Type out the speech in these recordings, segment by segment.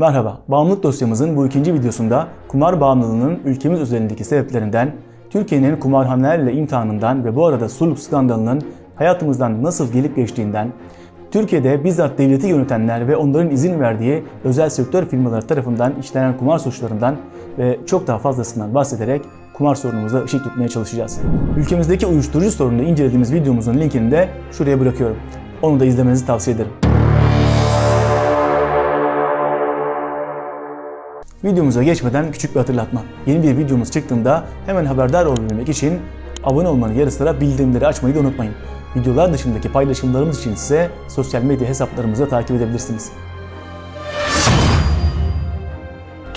Merhaba, bağımlılık dosyamızın bu ikinci videosunda kumar bağımlılığının ülkemiz üzerindeki sebeplerinden, Türkiye'nin kumarhanelerle imtihanından ve bu arada sulh skandalının hayatımızdan nasıl gelip geçtiğinden, Türkiye'de bizzat devleti yönetenler ve onların izin verdiği özel sektör firmaları tarafından işlenen kumar suçlarından ve çok daha fazlasından bahsederek kumar sorunumuza ışık tutmaya çalışacağız. Ülkemizdeki uyuşturucu sorununu incelediğimiz videomuzun linkini de şuraya bırakıyorum. Onu da izlemenizi tavsiye ederim. Videomuza geçmeden küçük bir hatırlatma. Yeni bir videomuz çıktığında hemen haberdar olabilmek için abone olmanın yarı sıra bildirimleri açmayı da unutmayın. Videolar dışındaki paylaşımlarımız için ise sosyal medya hesaplarımızı takip edebilirsiniz.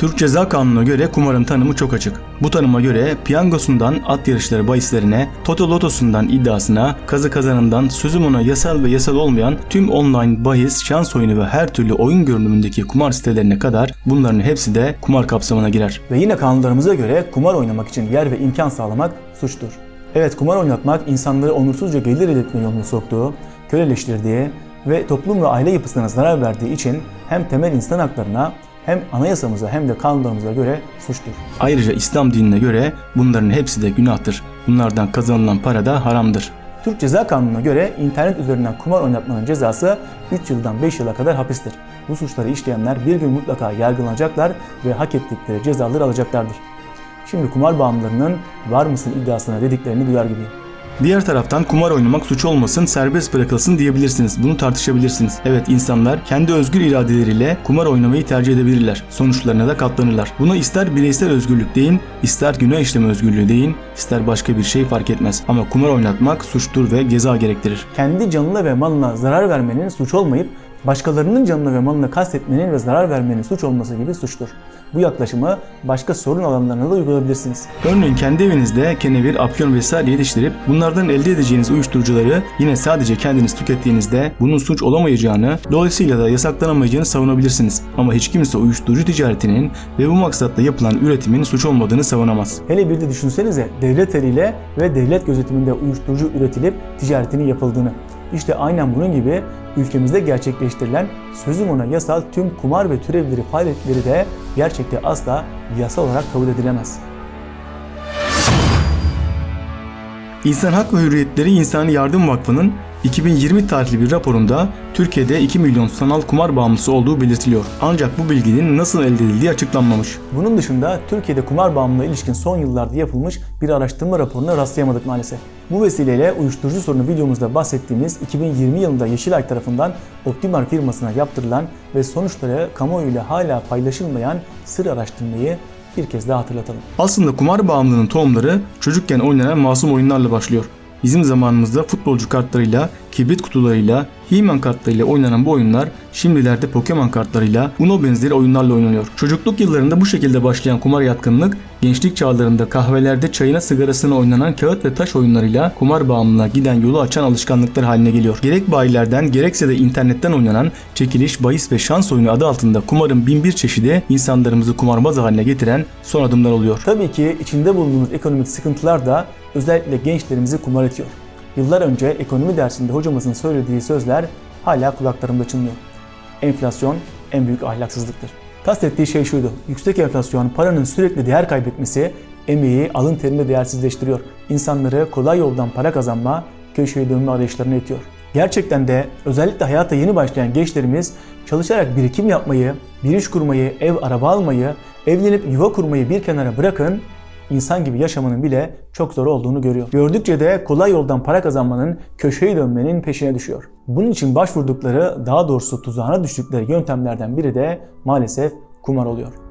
Türk Ceza Kanunu'na göre kumarın tanımı çok açık. Bu tanıma göre piyangosundan at yarışları bahislerine, toto lotosundan iddiasına, kazı kazanından sözüm ona yasal ve yasal olmayan tüm online bahis, şans oyunu ve her türlü oyun görünümündeki kumar sitelerine kadar bunların hepsi de kumar kapsamına girer. Ve yine kanunlarımıza göre kumar oynamak için yer ve imkan sağlamak suçtur. Evet kumar oynatmak insanları onursuzca gelir elde etme yoluna soktuğu, köleleştirdiği ve toplum ve aile yapısına zarar verdiği için hem temel insan haklarına hem anayasamıza hem de kanunlarımıza göre suçtur. Ayrıca İslam dinine göre bunların hepsi de günahtır. Bunlardan kazanılan para da haramdır. Türk Ceza Kanunu'na göre internet üzerinden kumar oynatmanın cezası 3 yıldan 5 yıla kadar hapistir. Bu suçları işleyenler bir gün mutlaka yargılanacaklar ve hak ettikleri cezaları alacaklardır. Şimdi kumar bağımlılarının var mısın iddiasına dediklerini duyar gibiyim. Diğer taraftan kumar oynamak suç olmasın, serbest bırakılsın diyebilirsiniz. Bunu tartışabilirsiniz. Evet insanlar kendi özgür iradeleriyle kumar oynamayı tercih edebilirler. Sonuçlarına da katlanırlar. Buna ister bireysel özgürlük deyin, ister günah işleme özgürlüğü deyin, ister başka bir şey fark etmez. Ama kumar oynatmak suçtur ve ceza gerektirir. Kendi canına ve malına zarar vermenin suç olmayıp başkalarının canına ve malına kastetmenin ve zarar vermenin suç olması gibi suçtur. Bu yaklaşımı başka sorun alanlarına da uygulayabilirsiniz. Örneğin kendi evinizde kenevir, afyon vesaire yetiştirip bunlardan elde edeceğiniz uyuşturucuları yine sadece kendiniz tükettiğinizde bunun suç olamayacağını, dolayısıyla da yasaklanamayacağını savunabilirsiniz. Ama hiç kimse uyuşturucu ticaretinin ve bu maksatla yapılan üretimin suç olmadığını savunamaz. Hele bir de düşünsenize devlet eliyle ve devlet gözetiminde uyuşturucu üretilip ticaretinin yapıldığını. İşte aynen bunun gibi ülkemizde gerçekleştirilen sözüm ona yasal tüm kumar ve türevleri faaliyetleri de gerçekte asla yasal olarak kabul edilemez. İnsan Hak ve Hürriyetleri İnsani Yardım Vakfı'nın 2020 tarihli bir raporunda Türkiye'de 2 milyon sanal kumar bağımlısı olduğu belirtiliyor. Ancak bu bilginin nasıl elde edildiği açıklanmamış. Bunun dışında Türkiye'de kumar bağımlılığı ilişkin son yıllarda yapılmış bir araştırma raporuna rastlayamadık maalesef. Bu vesileyle uyuşturucu sorunu videomuzda bahsettiğimiz 2020 yılında Yeşilay tarafından Optimal firmasına yaptırılan ve sonuçları kamuoyuyla hala paylaşılmayan sır araştırmayı bir kez daha hatırlatalım. Aslında kumar bağımlılığının tohumları çocukken oynanan masum oyunlarla başlıyor. Bizim zamanımızda futbolcu kartlarıyla, kibrit kutularıyla, He-Man kartlarıyla oynanan bu oyunlar şimdilerde Pokemon kartlarıyla, Uno benzeri oyunlarla oynanıyor. Çocukluk yıllarında bu şekilde başlayan kumar yatkınlık, gençlik çağlarında kahvelerde çayına sigarasına oynanan kağıt ve taş oyunlarıyla kumar bağımlılığına giden yolu açan alışkanlıklar haline geliyor. Gerek bayilerden gerekse de internetten oynanan çekiliş, bahis ve şans oyunu adı altında kumarın bin bir çeşidi insanlarımızı kumarbaz haline getiren son adımlar oluyor. Tabii ki içinde bulunduğumuz ekonomik sıkıntılar da özellikle gençlerimizi kumar etiyor. Yıllar önce ekonomi dersinde hocamızın söylediği sözler hala kulaklarımda çınlıyor. Enflasyon en büyük ahlaksızlıktır. Kastettiği şey şuydu. Yüksek enflasyon paranın sürekli değer kaybetmesi emeği alın terini değersizleştiriyor. İnsanları kolay yoldan para kazanma, köşeye dönme arayışlarına itiyor. Gerçekten de özellikle hayata yeni başlayan gençlerimiz çalışarak birikim yapmayı, bir iş kurmayı, ev araba almayı, evlenip yuva kurmayı bir kenara bırakın, insan gibi yaşamanın bile çok zor olduğunu görüyor. Gördükçe de kolay yoldan para kazanmanın, köşeyi dönmenin peşine düşüyor. Bunun için başvurdukları, daha doğrusu tuzağına düştükleri yöntemlerden biri de maalesef kumar oluyor.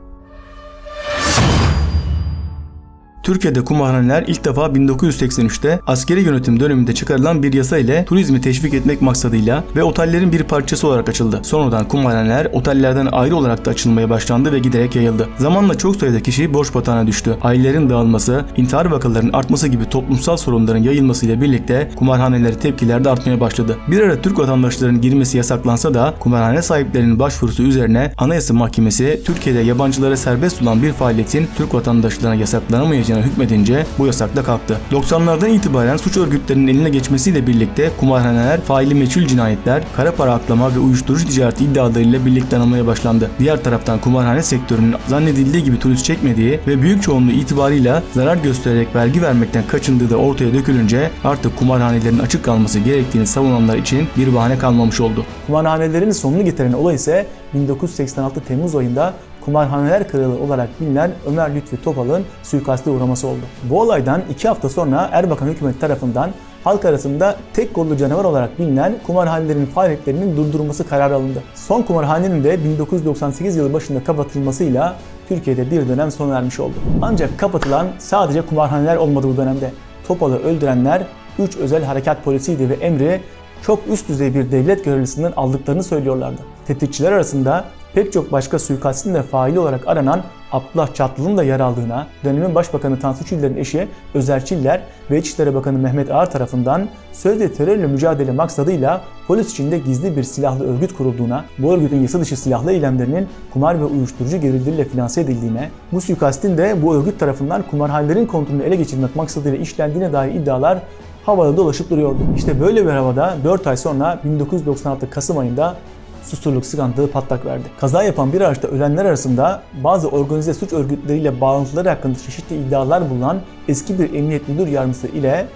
Türkiye'de kumarhaneler ilk defa 1983'te askeri yönetim döneminde çıkarılan bir yasa ile turizmi teşvik etmek maksadıyla ve otellerin bir parçası olarak açıldı. Sonradan kumarhaneler otellerden ayrı olarak da açılmaya başlandı ve giderek yayıldı. Zamanla çok sayıda kişi borç batağına düştü. Ailelerin dağılması, intihar vakalarının artması gibi toplumsal sorunların yayılmasıyla birlikte kumarhanelere tepkiler de artmaya başladı. Bir ara Türk vatandaşlarının girmesi yasaklansa da kumarhane sahiplerinin başvurusu üzerine Anayasa Mahkemesi Türkiye'de yabancılara serbest olan bir faaliyetin Türk vatandaşlarına yasaklanamayacağını yapılmayacağına hükmedince bu yasak da kalktı. 90'lardan itibaren suç örgütlerinin eline geçmesiyle birlikte kumarhaneler, faili meçhul cinayetler, kara para aklama ve uyuşturucu ticareti iddialarıyla birlikte anılmaya başlandı. Diğer taraftan kumarhane sektörünün zannedildiği gibi turist çekmediği ve büyük çoğunluğu itibarıyla zarar göstererek vergi vermekten kaçındığı da ortaya dökülünce artık kumarhanelerin açık kalması gerektiğini savunanlar için bir bahane kalmamış oldu. Kumarhanelerin sonunu getiren olay ise 1986 Temmuz ayında kumarhaneler kralı olarak bilinen Ömer Lütfi Topal'ın suikaste uğraması oldu. Bu olaydan iki hafta sonra Erbakan hükümeti tarafından halk arasında tek kollu canavar olarak bilinen kumarhanelerin faaliyetlerinin durdurulması kararı alındı. Son kumarhanenin de 1998 yılı başında kapatılmasıyla Türkiye'de bir dönem sona ermiş oldu. Ancak kapatılan sadece kumarhaneler olmadı bu dönemde. Topal'ı öldürenler 3 özel harekat polisiydi ve emri çok üst düzey bir devlet görevlisinden aldıklarını söylüyorlardı. Tetikçiler arasında pek çok başka suikastin de faili olarak aranan Abdullah Çatlı'nın da yer aldığına, dönemin Başbakanı Tansu Çiller'in eşi Özer Çiller ve İçişleri Bakanı Mehmet Ağar tarafından sözde terörle mücadele maksadıyla polis içinde gizli bir silahlı örgüt kurulduğuna, bu örgütün yasa dışı silahlı eylemlerinin kumar ve uyuşturucu gerilimleriyle finanse edildiğine, bu suikastin de bu örgüt tarafından kumarhanelerin kontrolünü ele geçirmek maksadıyla işlendiğine dair iddialar havada dolaşıp duruyordu. İşte böyle bir havada 4 ay sonra 1996 Kasım ayında susurluk skandalı patlak verdi. Kaza yapan bir araçta ölenler arasında bazı organize suç örgütleriyle bağlantıları hakkında çeşitli iddialar bulunan eski bir emniyet müdür yardımcısı ile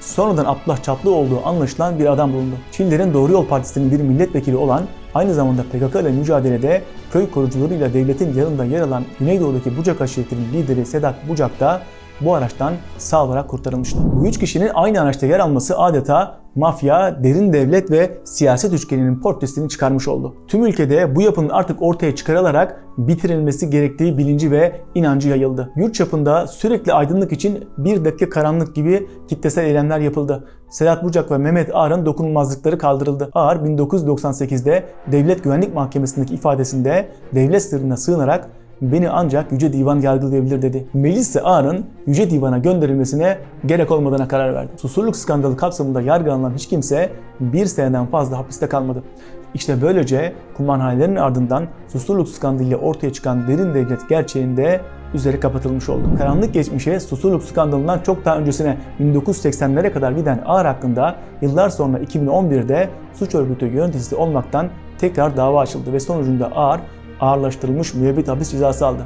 sonradan Abdullah Çatlı olduğu anlaşılan bir adam bulundu. Çinlerin Doğru Yol Partisi'nin bir milletvekili olan aynı zamanda PKK ile mücadelede köy korucularıyla devletin yanında yer alan Güneydoğu'daki Bucak aşiretinin lideri Sedat Bucak da bu araçtan sağ olarak kurtarılmıştı. Bu üç kişinin aynı araçta yer alması adeta mafya, derin devlet ve siyaset üçgeninin portresini çıkarmış oldu. Tüm ülkede bu yapının artık ortaya çıkarılarak bitirilmesi gerektiği bilinci ve inancı yayıldı. Yurt çapında sürekli aydınlık için bir dakika karanlık gibi kitlesel eylemler yapıldı. Sedat Bucak ve Mehmet Ağar'ın dokunulmazlıkları kaldırıldı. Ağar 1998'de Devlet Güvenlik Mahkemesi'ndeki ifadesinde devlet sırrına sığınarak beni ancak Yüce Divan yargılayabilir dedi. Meclis ise Ağar'ın Yüce Divan'a gönderilmesine gerek olmadığına karar verdi. Susurluk skandalı kapsamında yargılanan hiç kimse bir seneden fazla hapiste kalmadı. İşte böylece kumarhanelerin ardından Susurluk skandalıyla ortaya çıkan derin devlet gerçeğinde üzeri kapatılmış oldu. Karanlık geçmişe Susurluk skandalından çok daha öncesine 1980'lere kadar giden Ağar hakkında yıllar sonra 2011'de suç örgütü yöneticisi olmaktan tekrar dava açıldı ve sonucunda Ağar ağırlaştırılmış müebbet hapis cezası aldı.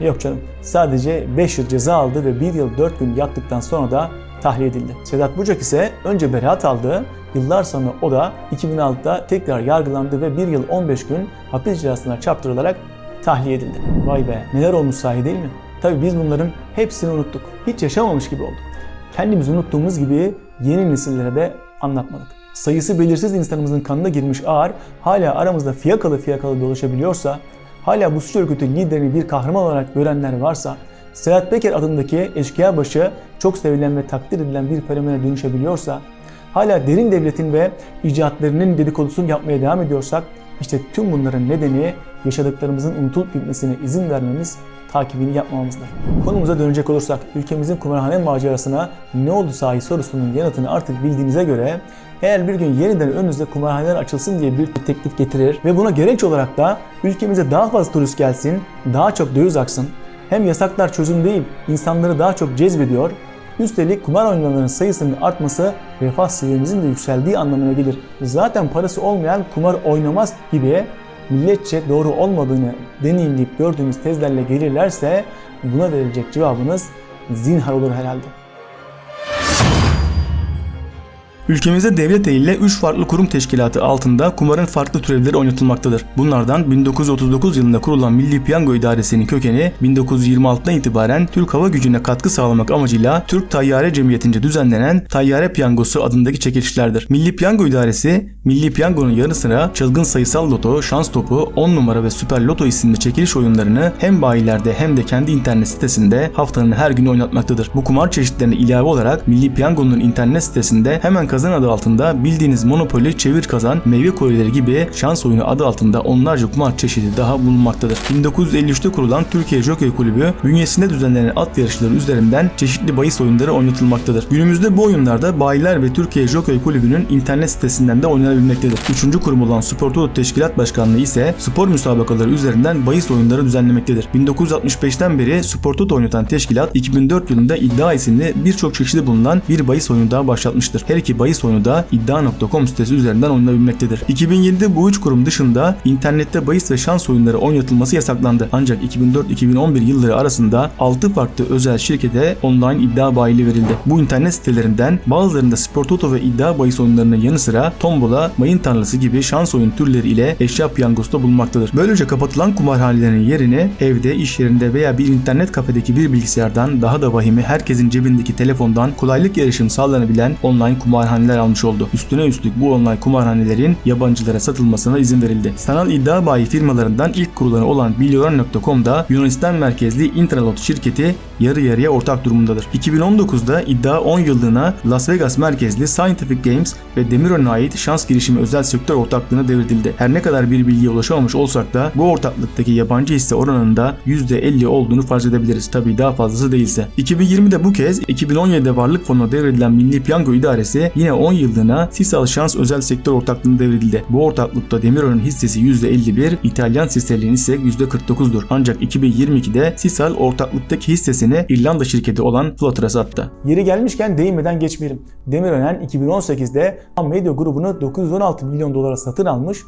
Yok canım sadece 5 yıl ceza aldı ve 1 yıl 4 gün yattıktan sonra da tahliye edildi. Sedat Bucak ise önce beraat aldı, yıllar sonra o da 2006'da tekrar yargılandı ve 1 yıl 15 gün hapis cezasına çarptırılarak tahliye edildi. Vay be neler olmuş sahi değil mi? Tabi biz bunların hepsini unuttuk. Hiç yaşamamış gibi olduk. Kendimiz unuttuğumuz gibi yeni nesillere de anlatmadık. Sayısı belirsiz insanımızın kanına girmiş ağır hala aramızda fiyakalı fiyakalı dolaşabiliyorsa, hala bu suç örgütü liderini bir kahraman olarak görenler varsa, Sedat Peker adındaki eşkıya başı çok sevilen ve takdir edilen bir fenomene dönüşebiliyorsa, hala derin devletin ve icatlarının dedikodusunu yapmaya devam ediyorsak, işte tüm bunların nedeni yaşadıklarımızın unutulup gitmesine izin vermemiz, takibini yapmamamızdır. Konumuza dönecek olursak, ülkemizin kumarhane macerasına ne oldu sahi sorusunun yanıtını artık bildiğinize göre, eğer bir gün yeniden önünüzde kumarhaneler açılsın diye bir teklif getirir ve buna gerekçe olarak da ülkemize daha fazla turist gelsin, daha çok döviz aksın, hem yasaklar çözüm değil, insanları daha çok cezbediyor, Üstelik kumar oynayanların sayısının artması refah seviyemizin de yükseldiği anlamına gelir. Zaten parası olmayan kumar oynamaz gibi milletçe doğru olmadığını deneyimleyip gördüğümüz tezlerle gelirlerse buna verilecek cevabınız zinhar olur herhalde. Ülkemizde devlet eliyle 3 farklı kurum teşkilatı altında kumarın farklı türevleri oynatılmaktadır. Bunlardan 1939 yılında kurulan Milli Piyango İdaresi'nin kökeni 1926'dan itibaren Türk Hava Gücü'ne katkı sağlamak amacıyla Türk Tayyare Cemiyeti'nce düzenlenen Tayyare Piyangosu adındaki çekilişlerdir. Milli Piyango İdaresi, Milli Piyango'nun yanı sıra çılgın sayısal loto, şans topu, 10 numara ve süper loto isimli çekiliş oyunlarını hem bayilerde hem de kendi internet sitesinde haftanın her günü oynatmaktadır. Bu kumar çeşitlerine ilave olarak Milli Piyango'nun internet sitesinde hemen kazanılacak kazan adı altında bildiğiniz Monopoly, çevir kazan, meyve kolyeleri gibi şans oyunu adı altında onlarca kumar çeşidi daha bulunmaktadır. 1953'te kurulan Türkiye Jockey Kulübü bünyesinde düzenlenen at yarışları üzerinden çeşitli bahis oyunları oynatılmaktadır. Günümüzde bu oyunlarda bayiler ve Türkiye Jockey Kulübü'nün internet sitesinden de oynanabilmektedir. Üçüncü kurum olan Spor Toto Teşkilat Başkanlığı ise spor müsabakaları üzerinden bahis oyunları düzenlemektedir. 1965'ten beri Spor Toto oynatan teşkilat 2004 yılında iddia isimli birçok çeşidi bulunan bir bahis oyunu daha başlatmıştır. Her iki bahis oyunu da iddia.com sitesi üzerinden oynanabilmektedir. 2007'de bu üç kurum dışında internette bahis ve şans oyunları oynatılması yasaklandı. Ancak 2004-2011 yılları arasında 6 farklı özel şirkete online iddia bayiliği verildi. Bu internet sitelerinden bazılarında Spor Toto ve iddia bahis oyunlarının yanı sıra tombola, mayın tarlası gibi şans oyun türleri ile eşya piyangosu da bulunmaktadır. Böylece kapatılan kumarhanelerin yerini evde, iş yerinde veya bir internet kafedeki bir bilgisayardan daha da vahimi herkesin cebindeki telefondan kolaylık erişim sağlanabilen online kumarhaneler almış oldu. Üstüne üstlük bu online kumarhanelerin yabancılara satılmasına izin verildi. Sanal iddia bayi firmalarından ilk kurulanı olan Bilyoran.com'da Yunanistan merkezli Intralot şirketi yarı yarıya ortak durumundadır. 2019'da iddia 10 yıllığına Las Vegas merkezli Scientific Games ve Demirören'e ait şans girişimi özel sektör ortaklığına devredildi. Her ne kadar bir bilgiye ulaşamamış olsak da bu ortaklıktaki yabancı hisse oranının da %50 olduğunu farz edebiliriz. Tabii daha fazlası değilse. 2020'de bu kez 2017'de varlık fonuna devredilen Milli Piyango İdaresi yine 10 yıllığına Sisal Şans özel sektör ortaklığına devredildi. Bu ortaklıkta Demirören'in hissesi %51, İtalyan Sissel'in ise %49'dur. Ancak 2022'de Sisal ortaklıktaki hissesini İrlanda şirketi olan Flutter'a sattı. Yeri gelmişken değinmeden geçmeyelim. Demirören 2018'de Medya grubunu 916 milyon dolara satın almış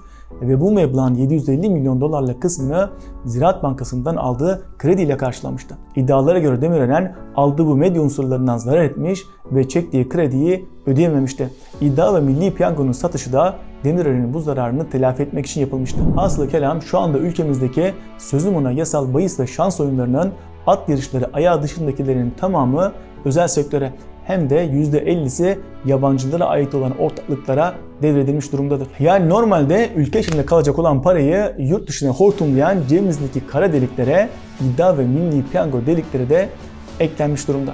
ve bu meblağın 750 milyon dolarlık kısmını Ziraat Bankası'ndan aldığı krediyle karşılamıştı. İddialara göre Demirören aldığı bu medya unsurlarından zarar etmiş ve çektiği krediyi ödeyememişti. İddia ve milli piyangonun satışı da Demirören'in bu zararını telafi etmek için yapılmıştı. Aslı kelam şu anda ülkemizdeki sözüm ona yasal bahis ve şans oyunlarının at yarışları ayağı dışındakilerin tamamı özel sektöre hem de %50'si yabancılara ait olan ortaklıklara devredilmiş durumdadır. Yani normalde ülke içinde kalacak olan parayı yurt dışına hortumlayan cebimizdeki kara deliklere, iddia ve milli piyango deliklere de eklenmiş durumda.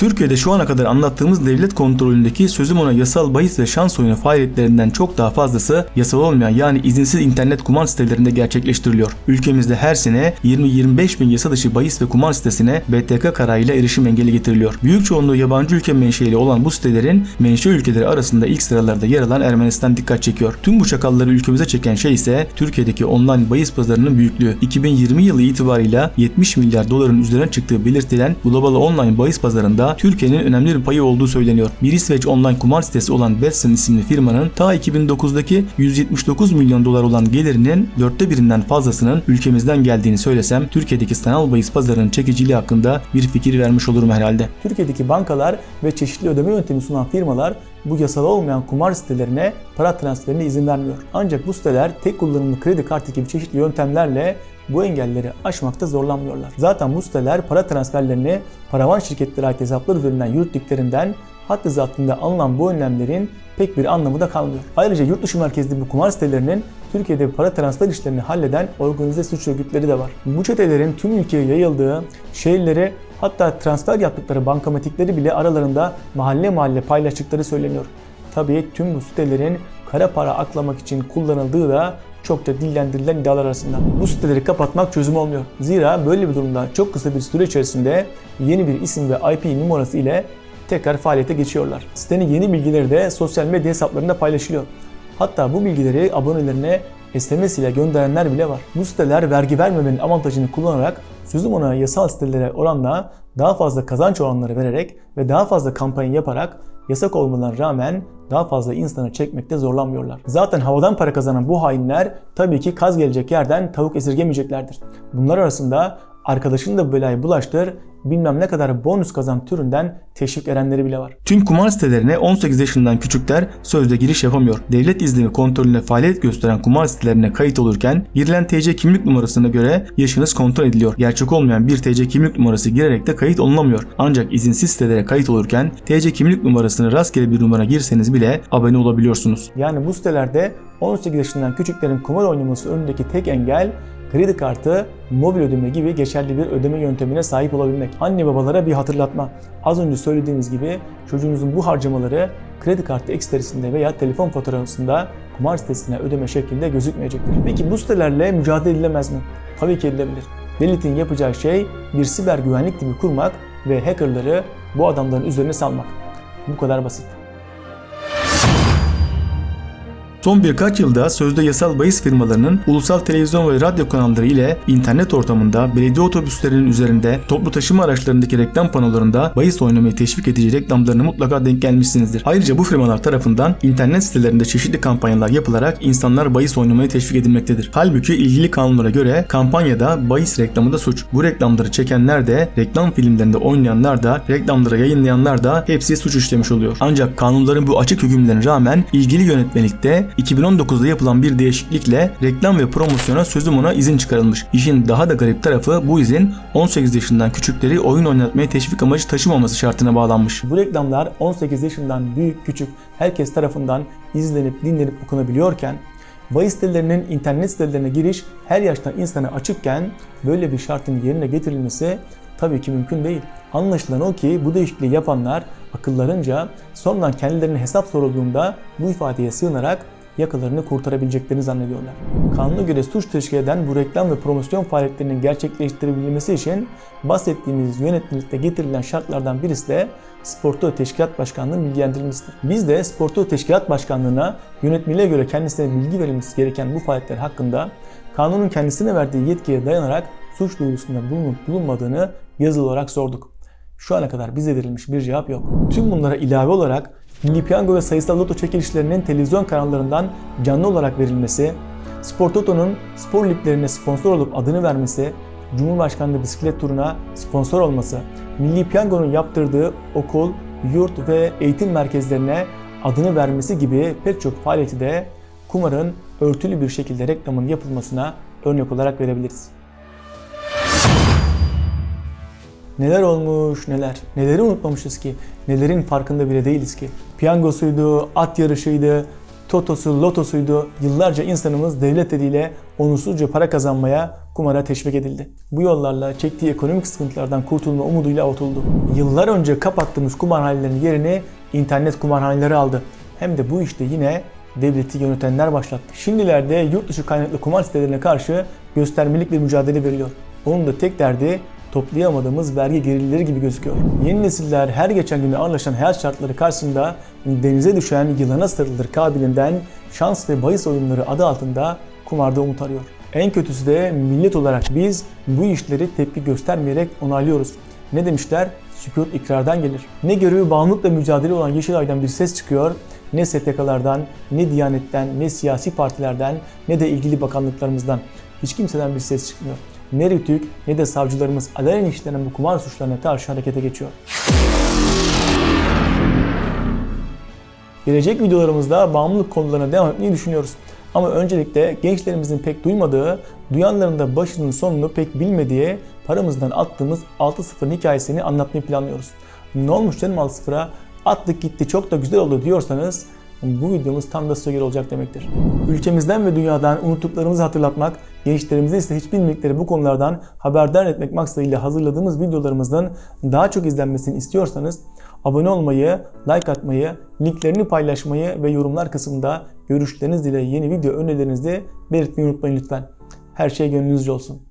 Türkiye'de şu ana kadar anlattığımız devlet kontrolündeki sözüm ona yasal bahis ve şans oyunu faaliyetlerinden çok daha fazlası yasal olmayan yani izinsiz internet kumar sitelerinde gerçekleştiriliyor. Ülkemizde her sene 20-25 bin yasa dışı bahis ve kumar sitesine BTK kararıyla erişim engeli getiriliyor. Büyük çoğunluğu yabancı ülke menşeili olan bu sitelerin menşe ülkeleri arasında ilk sıralarda yer alan Ermenistan dikkat çekiyor. Tüm bu çakalları ülkemize çeken şey ise Türkiye'deki online bahis pazarının büyüklüğü. 2020 yılı itibarıyla 70 milyar doların üzerine çıktığı belirtilen global online bahis pazarında Türkiye'nin önemli bir payı olduğu söyleniyor. Bir İsveç online kumar sitesi olan Betson isimli firmanın ta 2009'daki 179 milyon dolar olan gelirinin dörtte birinden fazlasının ülkemizden geldiğini söylesem Türkiye'deki sanal bahis pazarının çekiciliği hakkında bir fikir vermiş olurum herhalde. Türkiye'deki bankalar ve çeşitli ödeme yöntemi sunan firmalar bu yasal olmayan kumar sitelerine para transferine izin vermiyor. Ancak bu siteler tek kullanımlı kredi kartı gibi çeşitli yöntemlerle bu engelleri aşmakta zorlanmıyorlar. Zaten bu siteler para transferlerini paravan şirketlere ait hesaplar üzerinden yürüttüklerinden haddi zatında alınan bu önlemlerin pek bir anlamı da kalmıyor. Ayrıca yurt dışı merkezli bu kumar sitelerinin Türkiye'de para transfer işlerini halleden organize suç örgütleri de var. Bu çetelerin tüm ülkeye yayıldığı, şehirleri hatta transfer yaptıkları bankamatikleri bile aralarında mahalle mahalle paylaştıkları söyleniyor. Tabii tüm bu sitelerin kara para aklamak için kullanıldığı da çokça dillendirilen iddialar arasında. Bu siteleri kapatmak çözüm olmuyor. Zira böyle bir durumda çok kısa bir süre içerisinde yeni bir isim ve IP numarası ile tekrar faaliyete geçiyorlar. Sitenin yeni bilgileri de sosyal medya hesaplarında paylaşılıyor. Hatta bu bilgileri abonelerine SMS ile gönderenler bile var. Bu siteler vergi vermemenin avantajını kullanarak sözüm ona yasal sitelere oranla daha fazla kazanç oranları vererek ve daha fazla kampanya yaparak yasak olmalarına rağmen daha fazla insanı çekmekte zorlanmıyorlar. Zaten havadan para kazanan bu hainler tabii ki kaz gelecek yerden tavuk esirgemeyeceklerdir. Bunlar arasında arkadaşını da belayı bulaştır, bilmem ne kadar bonus kazan türünden teşvik edenleri bile var. Tüm kumar sitelerine 18 yaşından küçükler sözde giriş yapamıyor. Devlet izni kontrolüne faaliyet gösteren kumar sitelerine kayıt olurken girilen TC kimlik numarasına göre yaşınız kontrol ediliyor. Gerçek olmayan bir TC kimlik numarası girerek de kayıt olunamıyor. Ancak izinsiz sitelere kayıt olurken TC kimlik numarasını rastgele bir numara girseniz bile abone olabiliyorsunuz. Yani bu sitelerde 18 yaşından küçüklerin kumar oynaması önündeki tek engel kredi kartı, mobil ödeme gibi geçerli bir ödeme yöntemine sahip olabilmek. Anne babalara bir hatırlatma. Az önce söylediğimiz gibi çocuğunuzun bu harcamaları kredi kartı ekstresinde veya telefon faturasında kumar sitesine ödeme şeklinde gözükmeyecektir. Peki bu sitelerle mücadele edilemez mi? Tabii ki edilebilir. Devletin yapacağı şey bir siber güvenlik tipi kurmak ve hackerları bu adamların üzerine salmak. Bu kadar basit. Son birkaç yılda sözde yasal bahis firmalarının ulusal televizyon ve radyo kanalları ile internet ortamında belediye otobüslerinin üzerinde toplu taşıma araçlarındaki reklam panolarında bahis oynamayı teşvik edici reklamlarına mutlaka denk gelmişsinizdir. Ayrıca bu firmalar tarafından internet sitelerinde çeşitli kampanyalar yapılarak insanlar bahis oynamayı teşvik edilmektedir. Halbuki ilgili kanunlara göre kampanyada bahis reklamı da suç. Bu reklamları çekenler de, reklam filmlerinde oynayanlar da, reklamları yayınlayanlar da hepsi suç işlemiş oluyor. Ancak kanunların bu açık hükümlerine rağmen ilgili yönetmelikte 2019'da yapılan bir değişiklikle reklam ve promosyona sözüm ona izin çıkarılmış. İşin daha da garip tarafı bu izin 18 yaşından küçükleri oyun oynatmaya teşvik amacı taşımaması şartına bağlanmış. Bu reklamlar 18 yaşından büyük küçük herkes tarafından izlenip dinlenip okunabiliyorken bahis sitelerinin internet sitelerine giriş her yaştan insana açıkken böyle bir şartın yerine getirilmesi tabii ki mümkün değil. Anlaşılan o ki bu değişikliği yapanlar akıllarınca sonradan kendilerine hesap sorulduğunda bu ifadeye sığınarak yakalarını kurtarabileceklerini zannediyorlar. Kanuna göre suç teşkil eden bu reklam ve promosyon faaliyetlerinin gerçekleştirebilmesi için bahsettiğimiz yönetmelikte getirilen şartlardan birisi de Sporto Teşkilat Başkanlığı'nın bilgilendirilmesidir. Biz de Sporto Teşkilat Başkanlığı'na yönetmeliğe göre kendisine bilgi verilmesi gereken bu faaliyetler hakkında kanunun kendisine verdiği yetkiye dayanarak suç duyurusunda bulunup bulunmadığını yazılı olarak sorduk. Şu ana kadar bize verilmiş bir cevap yok. Tüm bunlara ilave olarak Milli Piyango ve sayısal loto çekilişlerinin televizyon kanallarından canlı olarak verilmesi, Spor Toto'nun spor liglerine sponsor olup adını vermesi, Cumhurbaşkanlığı bisiklet turuna sponsor olması, Milli Piyango'nun yaptırdığı okul, yurt ve eğitim merkezlerine adını vermesi gibi pek çok faaliyeti de kumarın örtülü bir şekilde reklamın yapılmasına örnek olarak verebiliriz. Neler olmuş neler. Neleri unutmamışız ki. Nelerin farkında bile değiliz ki. Piyangosuydu, at yarışıydı, totosu, lotosuydu. Yıllarca insanımız devlet eliyle onursuzca para kazanmaya, kumara teşvik edildi. Bu yollarla çektiği ekonomik sıkıntılardan kurtulma umuduyla avutuldu. Yıllar önce kapattığımız kumarhanelerinin yerini internet kumarhaneleri aldı. Hem de bu işte yine devleti yönetenler başlattı. Şimdilerde yurt dışı kaynaklı kumar sitelerine karşı göstermelikle mücadele veriliyor. Onun da tek derdi toplayamadığımız vergi gelirleri gibi gözüküyor. Yeni nesiller her geçen gün ağırlaşan hayat şartları karşısında denize düşen yılana sarılır kabilinden şans ve bahis oyunları adı altında kumarda umut arıyor. En kötüsü de millet olarak biz bu işleri tepki göstermeyerek onaylıyoruz. Ne demişler? Sükut ikrardan gelir. Ne görevi bağımlılıkla mücadele olan Yeşilay'dan bir ses çıkıyor, ne STK'lardan, ne Diyanet'ten, ne siyasi partilerden, ne de ilgili bakanlıklarımızdan. Hiç kimseden bir ses çıkmıyor. Ne Rütük ne de savcılarımız alenen işlenen bu kumar suçlarına karşı harekete geçiyor. Gelecek videolarımızda bağımlılık konularına devam etmeyi düşünüyoruz. Ama öncelikle gençlerimizin pek duymadığı, duyanların da başının sonunu pek bilmediği paramızdan attığımız 6-0 hikayesini anlatmayı planlıyoruz. Ne olmuş canım 6-0'a? Attık gitti çok da güzel oldu diyorsanız bu videomuz tam da size göre olacak demektir. Ülkemizden ve dünyadan unuttuklarımızı hatırlatmak, gençlerimizi ise hiç bilmedikleri bu konulardan haberdar etmek maksadıyla hazırladığımız videolarımızın daha çok izlenmesini istiyorsanız abone olmayı, like atmayı, linklerini paylaşmayı ve yorumlar kısmında görüşleriniz ile yeni video önerilerinizi belirtmeyi unutmayın lütfen. Her şey gönlünüzce olsun.